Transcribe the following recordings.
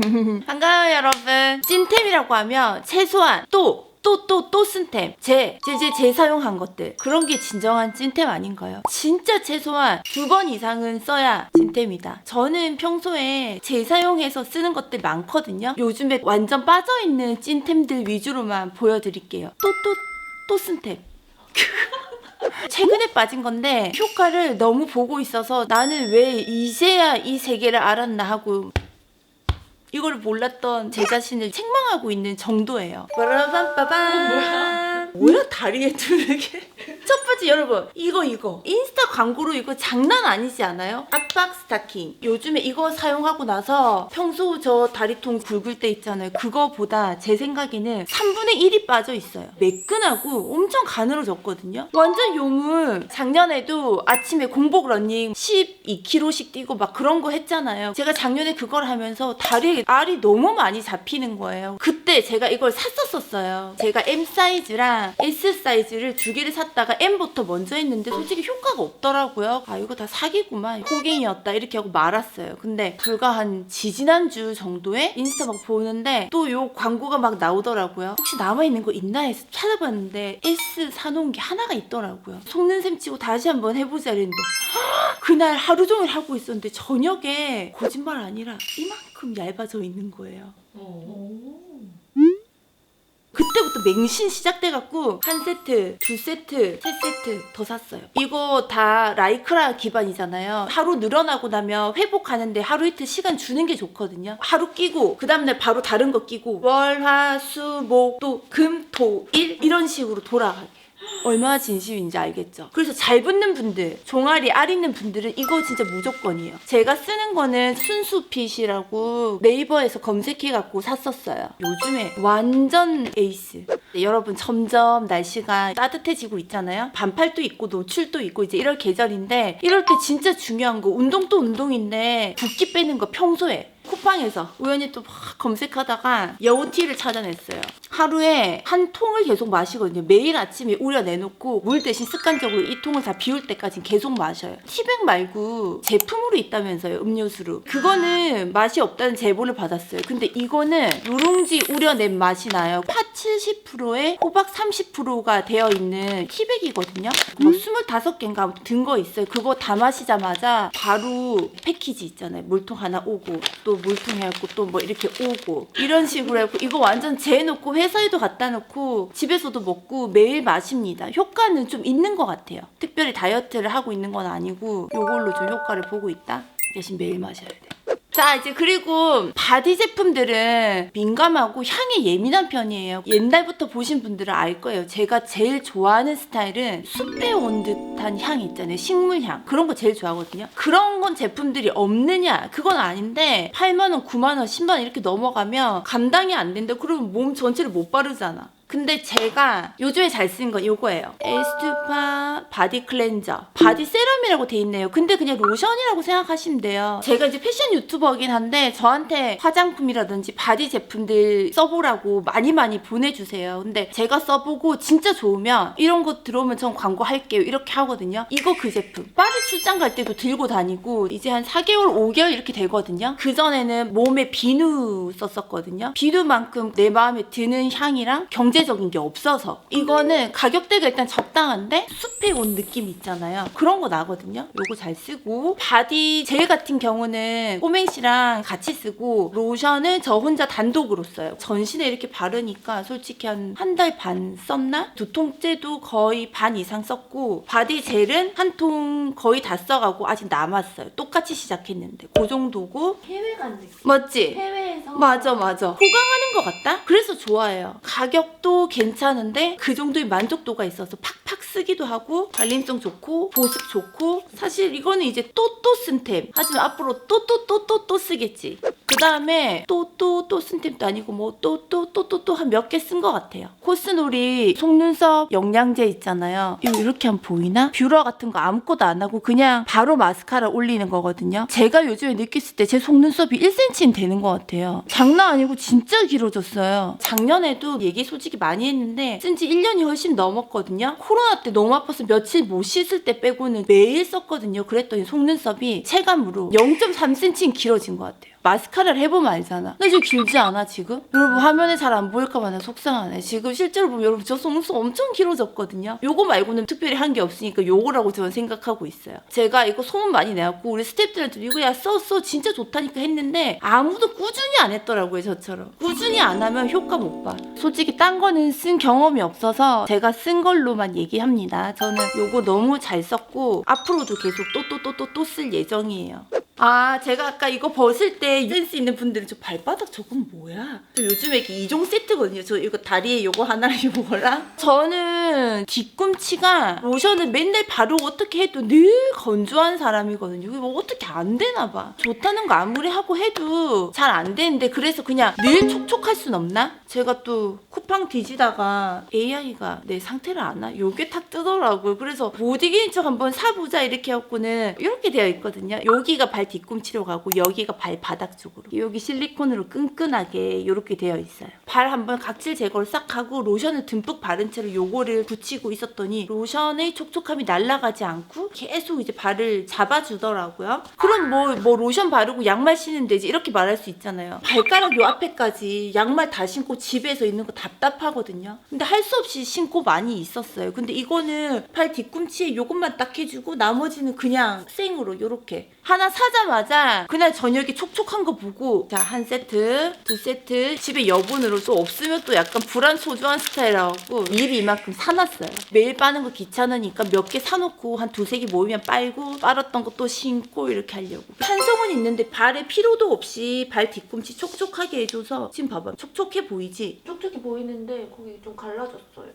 반가워요 여러분. 찐템이라고 하면 최소한 또 또 또 또 쓴템. 제, 제, 제, 재사용한 것들. 그런 게 진정한 찐템 아닌가요? 진짜 최소한 두 번 이상은 써야 찐템이다. 저는 평소에 재사용해서 쓰는 것들 많거든요. 요즘에 완전 빠져있는 찐템들 위주로만 보여드릴게요. 또 또 또 쓴템. 최근에 빠진 건데 효과를 너무 보고 있어서 나는 왜 이제야 이 세계를 알았나 하고 이걸 몰랐던 제 자신을 책망하고 있는 정도예요. 빠라밤빠밤. 뭐야 다리에 두르게? 첫 번째 여러분 이거 이거. 인스타 광고로 이거 장난 아니지 않아요? 압박 스타킹. 요즘에 이거 사용하고 나서 평소 저 다리통 굵을 때 있잖아요. 그거보다 제 생각에는 3분의 1이 빠져 있어요. 매끈하고 엄청 가늘어졌거든요. 완전 요물 작년에도 아침에 공복 러닝 12km씩 뛰고 막 그런 거 했잖아요. 제가 작년에 그걸 하면서 다리에 알이 너무 많이 잡히는 거예요. 그때 제가 이걸 샀었었어요. 제가 M 사이즈랑 S 사이즈를 두 개를 샀다가 M 부터 먼저 했는데 솔직히 효과가 없더라고요. 아 이거 다 사기구만. 호갱이었다 이렇게 하고 말았어요. 근데 불과 한 지지난주 정도에 인스타 막 보는데 또 요 광고가 막 나오더라고요. 혹시 남아있는 거 있나 해서 찾아봤는데 S 사놓은 게 하나가 있더라고요. 속는 셈 치고 다시 한번 해보자 이랬는데 그날 하루 종일 하고 있었는데 저녁에 거짓말 아니라 이만큼 얇아져 있는 거예요. 그때부터 맹신 시작돼갖고 한 세트, 두 세트, 세 세트 더 샀어요. 이거 다 라이크라 기반이잖아요. 하루 늘어나고 나면 회복하는데 하루 이틀 시간 주는 게 좋거든요. 하루 끼고 그 다음날 바로 다른 거 끼고 월, 화, 수, 목, 또 금, 토, 일 이런 식으로 돌아가게. 얼마나 진심인지 알겠죠? 그래서 잘 붙는 분들, 종아리 알 있는 분들은 이거 진짜 무조건이에요. 제가 쓰는 거는 순수핏이라고 네이버에서 검색해갖고 샀었어요. 요즘에 완전 에이스. 네, 여러분 점점 날씨가 따뜻해지고 있잖아요. 반팔도 있고 노출도 있고 이제 이럴 계절인데 이럴 때 진짜 중요한 거 운동도 운동인데 붓기 빼는 거 평소에 쿠팡에서 우연히 또 막 검색하다가 여우티를 찾아냈어요. 하루에 한 통을 계속 마시거든요. 매일 아침에 우려내놓고 물 대신 습관적으로 이 통을 다 비울 때까지 계속 마셔요. 티백 말고 제품으로 있다면서요. 음료수로. 그거는 맛이 없다는 제보를 받았어요. 근데 이거는 누룽지 우려낸 맛이 나요. 팥 70%에 호박 30%가 되어 있는 티백이거든요. 뭐 25개인가 든 거 있어요. 그거 다 마시자마자 바로 패키지 있잖아요. 물통 하나 오고 또 물통 해갖고 또 뭐 이렇게 오고 이런 식으로 해갖고 이거 완전 재놓고 회사에도 갖다 놓고 집에서도 먹고 매일 마십니다. 효과는 좀 있는 것 같아요. 특별히 다이어트를 하고 있는 건 아니고 요걸로 좀 효과를 보고 있다. 대신 매일 마셔야 돼. 자 이제 그리고 바디 제품들은 민감하고 향에 예민한 편이에요. 옛날부터 보신 분들은 알 거예요. 제가 제일 좋아하는 스타일은 숲에 온 듯한 향이 있잖아요. 식물향. 그런 거 제일 좋아하거든요. 그런 건 제품들이 없느냐? 그건 아닌데 8만원 9만원 10만원 이렇게 넘어가면 감당이 안 된다. 그러면 몸 전체를 못 바르잖아 근데 제가 요즘에 잘 쓰는 건 이거예요. 에스투파 바디 클렌저. 바디 세럼이라고 돼 있네요. 근데 그냥 로션이라고 생각하시면 돼요. 제가 이제 패션 유튜버긴 한데 저한테 화장품이라든지 바디 제품들 써보라고 많이 많이 보내주세요. 근데 제가 써보고 진짜 좋으면 이런 거 들어오면 전 광고할게요. 이렇게 하거든요. 이거 그 제품. 파리 출장 갈 때도 들고 다니고 이제 한 4개월, 5개월 이렇게 되거든요. 그전에는 몸에 비누 썼었거든요. 비누만큼 내 마음에 드는 향이랑 경제 적인 게 없어서 이거는 가격대가 일단 적당한데 숲에 온 느낌 있잖아요. 그런 거 나거든요. 요거 잘 쓰고 바디 젤 같은 경우는 꼬맹씨랑 같이 쓰고 로션은 저 혼자 단독으로 써요. 전신에 이렇게 바르니까 솔직히 한 한 달 반 썼나? 두 통째도 거의 반 이상 썼고 바디 젤은 한 통 거의 다 써가고 아직 남았어요. 똑같이 시작했는데 그 정도고 해외 간 느낌. 맞지? 해외에서 맞아 맞아 호강하는 것 같다? 그래서 좋아해요 가격도 괜찮은데 그 정도의 만족도가 있어서 팍팍 쓰기도 하고 발림성 좋고 보습 좋고 사실 이거는 이제 또 또 쓴템. 하지만 앞으로 또 또 또 또 또 쓰겠지 그 다음에 또 또 또 쓴 템도 아니고 뭐 또 또 또 또 또 한 몇 개 쓴 것 같아요. 코스놀이 속눈썹 영양제 있잖아요. 이거 이렇게 하면 보이나? 뷰러 같은 거 아무것도 안 하고 그냥 바로 마스카라 올리는 거거든요. 제가 요즘에 느꼈을 때 제 속눈썹이 1cm는 되는 것 같아요. 장난 아니고 진짜 길어졌어요. 작년에도 얘기 솔직히 많이 했는데 쓴 지 1년이 훨씬 넘었거든요. 코로나 때 너무 아파서 며칠 못 씻을 때 빼고는 매일 썼거든요. 그랬더니 속눈썹이 체감으로 0.3cm는 길어진 것 같아요 마스카라를 해보면 알잖아. 근데 좀 길지 않아 지금? 여러분 화면에 잘 안 보일까봐 나 속상하네. 지금 실제로 보면 여러분 저 속눈썹 엄청 길어졌거든요. 요거 말고는 특별히 한 게 없으니까 요거라고 저는 생각하고 있어요. 제가 이거 소문 많이 내갖고 우리 스태프들한테 이거 야 써 써 진짜 좋다니까 했는데 아무도 꾸준히 안 했더라고요 저처럼. 꾸준히 안 하면 효과 못 봐. 솔직히 딴 거는 쓴 경험이 없어서 제가 쓴 걸로만 얘기합니다. 저는 요거 너무 잘 썼고 앞으로도 계속 또 또 또 또 또 쓸 예정이에요. 아, 제가 아까 이거 벗을 때 센스 있는 분들은 저 발바닥 저건 뭐야? 저 요즘에 이렇게 이종 세트거든요. 저 이거 다리에 요거 하나랑 요거랑. 저는 뒤꿈치가 로션을 맨날 바르고 어떻게 해도 늘 건조한 사람이거든요. 이거 뭐 어떻게 안 되나 봐. 좋다는 거 아무리 하고 해도 잘 안 되는데 그래서 그냥 늘 촉촉할 순 없나? 제가 또 쿠팡 뒤지다가 AI가 내 상태를 아나? 요게 탁 뜨더라고요. 그래서 못 이기는 척 한번 사보자 이렇게 해갖고는 이렇게 되어 있거든요. 여기가 발 뒤꿈치로 가고 여기가 발 바닥 쪽으로. 여기 실리콘으로 끈끈하게 이렇게 되어 있어요. 발 한번 각질 제거를 싹 하고 로션을 듬뿍 바른 채로 요거를 붙이고 있었더니 로션의 촉촉함이 날아가지 않고 계속 이제 발을 잡아주더라고요. 그럼 뭐, 뭐 로션 바르고 양말 신으면 되지 이렇게 말할 수 있잖아요. 발가락 요 앞에까지 양말 다 신고 집에서 있는 거 답답하거든요. 근데 할 수 없이 신고 많이 있었어요. 근데 이거는 팔 뒤꿈치에 요것만 딱 해주고 나머지는 그냥 생으로 요렇게 하나 사자마자 그날 저녁에 촉촉한 거 보고 자 한 세트 두 세트 집에 여분으로 또 없으면 또 약간 불안 소주한 스타일이라고 미리 이만큼 사놨어요 매일 빠는 거 귀찮으니까 몇 개 사놓고 한 두세 개 모이면 빨고 빨았던 거 또 신고 이렇게 하려고 탄성은 있는데 발에 피로도 없이 발 뒤꿈치 촉촉하게 해줘서 지금 봐봐 촉촉해 보이지? 촉촉해 보이는데 거기 좀 갈라졌어요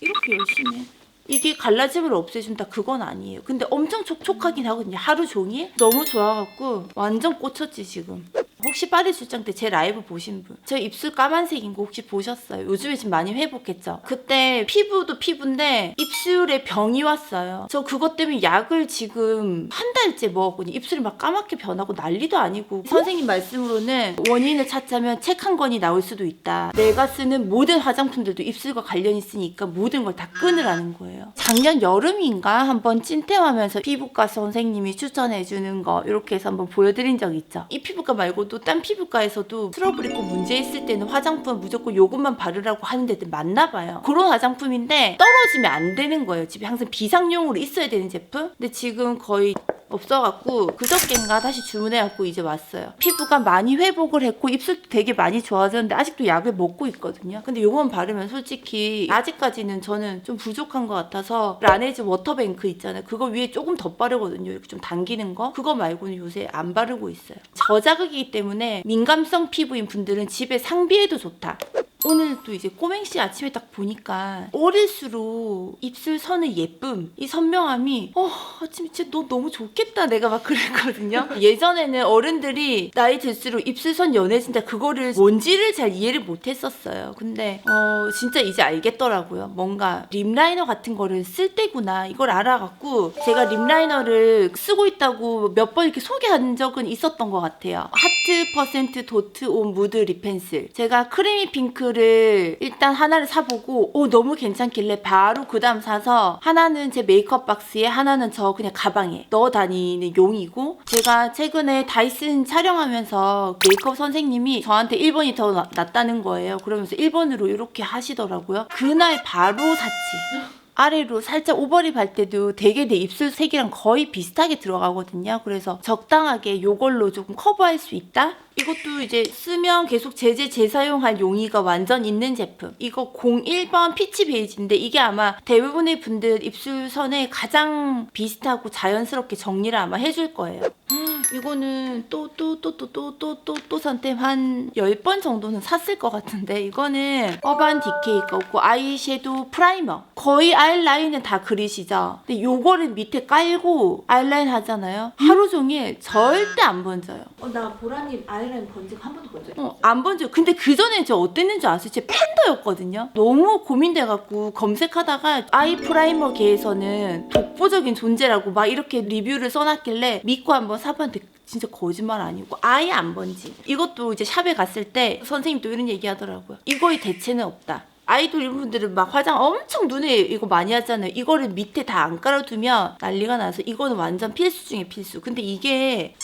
이렇게 열심히 해. 이게 갈라짐을 없애준다 그건 아니에요. 근데 엄청 촉촉하긴 하거든요. 하루 종일 너무 좋아갖고 완전 꽂혔지 지금. 혹시 파리 출장 때 제 라이브 보신 분? 저 입술 까만색인 거 혹시 보셨어요? 요즘에 지금 많이 회복했죠? 그때 피부도 피부인데 입술에 병이 왔어요. 저 그것 때문에 약을 지금 한 달째 먹었거든요. 입술이 막 까맣게 변하고 난리도 아니고 선생님 말씀으로는 원인을 찾자면 책 한 권이 나올 수도 있다. 내가 쓰는 모든 화장품들도 입술과 관련 있으니까 모든 걸 다 끊으라는 거예요. 작년 여름인가 한번 찐템하면서 피부과 선생님이 추천해주는 거 이렇게 해서 한번 보여드린 적 있죠. 이 피부과 말고 도 딴 피부과에서도 트러블 있고 문제 있을 때는 화장품 무조건 요것만 바르라고 하는 데들 많나 봐요. 그런 화장품인데 떨어지면 안 되는 거예요. 집에 항상 비상용으로 있어야 되는 제품. 근데 지금 거의 없어갖고 그저께인가 다시 주문해갖고 이제 왔어요. 피부가 많이 회복을 했고 입술도 되게 많이 좋아졌는데 아직도 약을 먹고 있거든요. 근데 요건 바르면 솔직히 아직까지는 저는 좀 부족한 것 같아서 라네즈 워터뱅크 있잖아요. 그거 위에 조금 더 바르거든요. 이렇게 좀 당기는 거. 그거 말고는 요새 안 바르고 있어요. 저자극이기 때문에 민감성 피부인 분들은 집에 상비해도 좋다. 오늘 또 이제 꼬맹씨 아침에 딱 보니까 어릴수록 입술 선의 예쁨, 이 선명함이 어 아침에 진짜 너 너무 좋겠다 내가 막 그랬거든요. 예전에는 어른들이 나이 들수록 입술 선 연해진다 그거를 뭔지를 잘 이해를 못 했었어요. 근데 어 진짜 이제 알겠더라고요. 뭔가 립라이너 같은 거를 쓸 때구나 이걸 알아갖고 제가 립라이너를 쓰고 있다고 몇 번 이렇게 소개한 적은 있었던 것 같아요. 하트 퍼센트 도트 온 무드 립 펜슬. 제가 크리미 핑크 를 일단 하나를 사보고 오 너무 괜찮길래 바로 그 다음 사서 하나는 제 메이크업 박스에 하나는 저 그냥 가방에 넣어 다니는 용이고 제가 최근에 다이슨 촬영하면서 메이크업 선생님이 저한테 1번이 더 나- 낫다는 거예요. 그러면서 1번으로 이렇게 하시더라고요. 그날 바로 샀지. 아래로 살짝 오버립 할 때도 되게 내 입술 색이랑 거의 비슷하게 들어가거든요. 그래서 적당하게 요걸로 조금 커버할 수 있다? 이것도 이제 쓰면 계속 제재 재사용할 용의가 완전 있는 제품. 이거 01번 피치 베이지인데 이게 아마 대부분의 분들 입술선에 가장 비슷하고 자연스럽게 정리를 아마 해줄 거예요. 음, 이거는 또 또 또 또 또 또 또 또 선템 한 10번 정도는 샀을 것 같은데 이거는 어반 디케이 거고 아이섀도우 프라이머. 거의 아이라인은 다 그리시죠? 근데 요거를 밑에 깔고 아이라인 하잖아요. 하루 종일 절대 안 번져요. 어, 나 보라님 아이라인 번진 거한 번도 번져요. 어, 안 번져요. 근데 그 전에 저 어땠는지 아세요? 제 팬더였거든요. 너무 고민돼갖고 검색하다가 아이 프라이머 계에서는 독보적인 존재라고 막 이렇게 리뷰를 써놨길래 믿고 한번 사봤는데 진짜 거짓말 아니고 아예 안 번지. 이것도 이제 샵에 갔을 때 선생님도 이런 얘기 하더라고요. 이거의 대체는 없다. 아이돌 분들은 막 화장 엄청 눈에 이거 많이 하잖아요. 이거를 밑에 다 안 깔아두면 난리가 나서 이거는 완전 필수 중에 필수. 근데 이게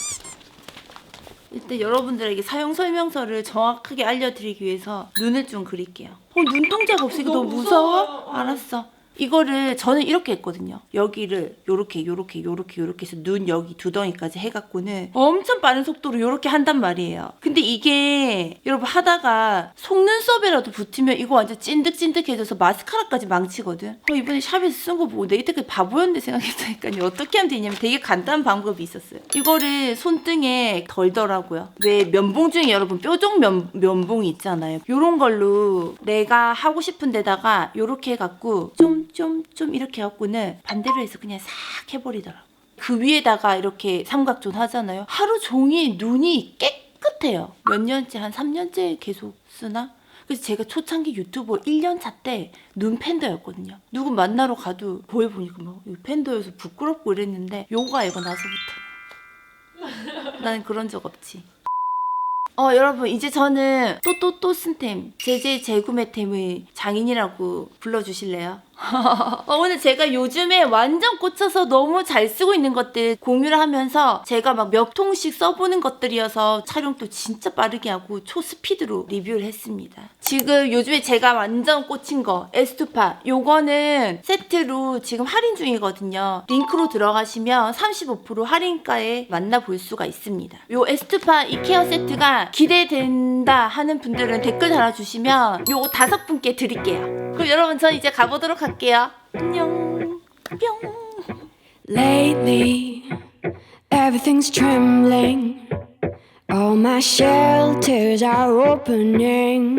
일단 여러분들에게 사용 설명서를 정확하게 알려드리기 위해서 눈을 좀 그릴게요. 어, 눈동자가 없으니까 너무 무서워? 어. 알았어. 이거를 저는 이렇게 했거든요. 여기를 요렇게 요렇게 요렇게 요렇게 해서 눈 여기 두덩이까지 해갖고는 엄청 빠른 속도로 요렇게 한단 말이에요. 근데 이게 여러분 하다가 속눈썹이라도 붙으면 이거 완전 찐득찐득해져서 마스카라까지 망치거든. 어, 이번에 샵에서 쓴 거 보고 내 이때까지 바보였는데 생각했다니까요. 어떻게 하면 되냐면 되게 간단한 방법이 있었어요. 이거를 손등에 덜더라고요. 왜 면봉 중에 여러분 뾰족 면, 면봉이 있잖아요. 요런 걸로 내가 하고 싶은 데다가 요렇게 해갖고 좀좀 좀 이렇게 해갖고는 반대로 해서 그냥 싹 해버리더라고. 그 위에다가 이렇게 삼각존 하잖아요. 하루 종일 눈이 깨끗해요. 몇 년째 한 3년째 계속 쓰나? 그래서 제가 초창기 유튜버 1년 차 때 눈 팬더였거든요. 누구 만나러 가도 보여 보니까 막 팬더여서 부끄럽고 이랬는데 요가 이거 나서부터 나는 그런 적 없지. 어 여러분 이제 저는 또 또 또 쓴템 제제 재구매템의 장인이라고 불러주실래요? 어, 오늘 제가 요즘에 완전 꽂혀서 너무 잘 쓰고 있는 것들 공유를 하면서 제가 막 몇 통씩 써보는 것들이어서 촬영도 진짜 빠르게 하고 초스피드로 리뷰를 했습니다. 지금 요즘에 제가 완전 꽂힌 거 에스투파 요거는 세트로 지금 할인 중이거든요. 링크로 들어가시면 35% 할인가에 만나볼 수가 있습니다. 요 에스투파 이케어 세트가 기대된다 하는 분들은 댓글 달아주시면 요거 다섯 분께 드릴게요. 그럼 여러분 전 이제 가보도록 할게요. 안녕. 뿅. Lately, everything's trembling. All my shelters are opening.